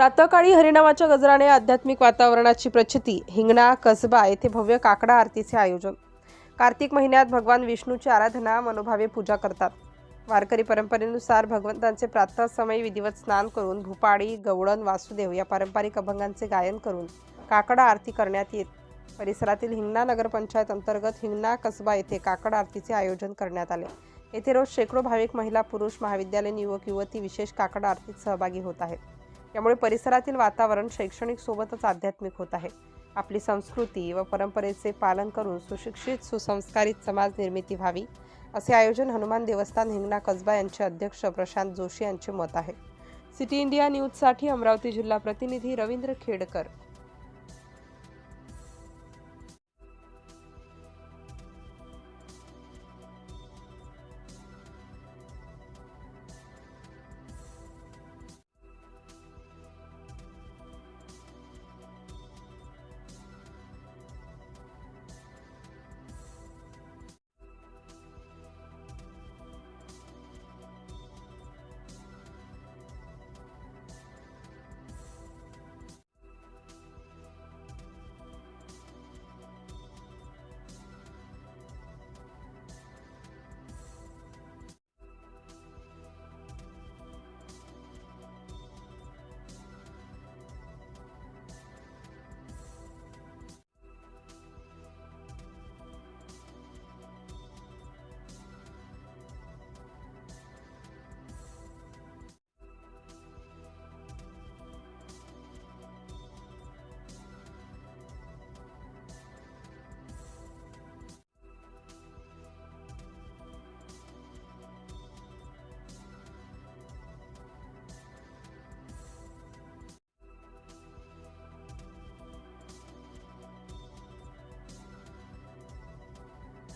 प्रातःकाळी हरिनामाच्या गजराने आध्यात्मिक वातावरणाची प्रचिती हिंगणा कसबा येथे भव्य काकडा आरतीचे आयोजन. कार्तिक महिन्यात भगवान विष्णूची आराधना मनोभावे पूजा करतात. वारकरी परंपरेनुसार भगवंतांचे प्रातः समय विधिवत स्नान करून भूपाळी गवळण वासुदेव या पारंपरिक अभंगांचे गायन करून काकडा आरती करण्यात येत. परिसरातील हिंगणा नगरपंचायत अंतर्गत हिंगणा कसबा येथे काकड आरतीचे आयोजन करण्यात आले. येथे रोज शेकडो भाविक महिला पुरुष महाविद्यालयीन युवक युवती विशेष काकड आरतीत सहभागी होत आहेत. यामुळे परिसरातील वातावरण शैक्षणिक सोबतच आध्यात्मिक होत आहे. आपली संस्कृती व परंपरेचे पालन करून सुशिक्षित सुसंस्कारित समाज निर्मिती व्हावी असे आयोजन हनुमान देवस्थान हिंगणा कसबा यांचे अध्यक्ष प्रशांत जोशी यांचे मत आहे. सिटी इंडिया न्यूजसाठी अमरावती जिल्हा प्रतिनिधी रवींद्र खेडकर.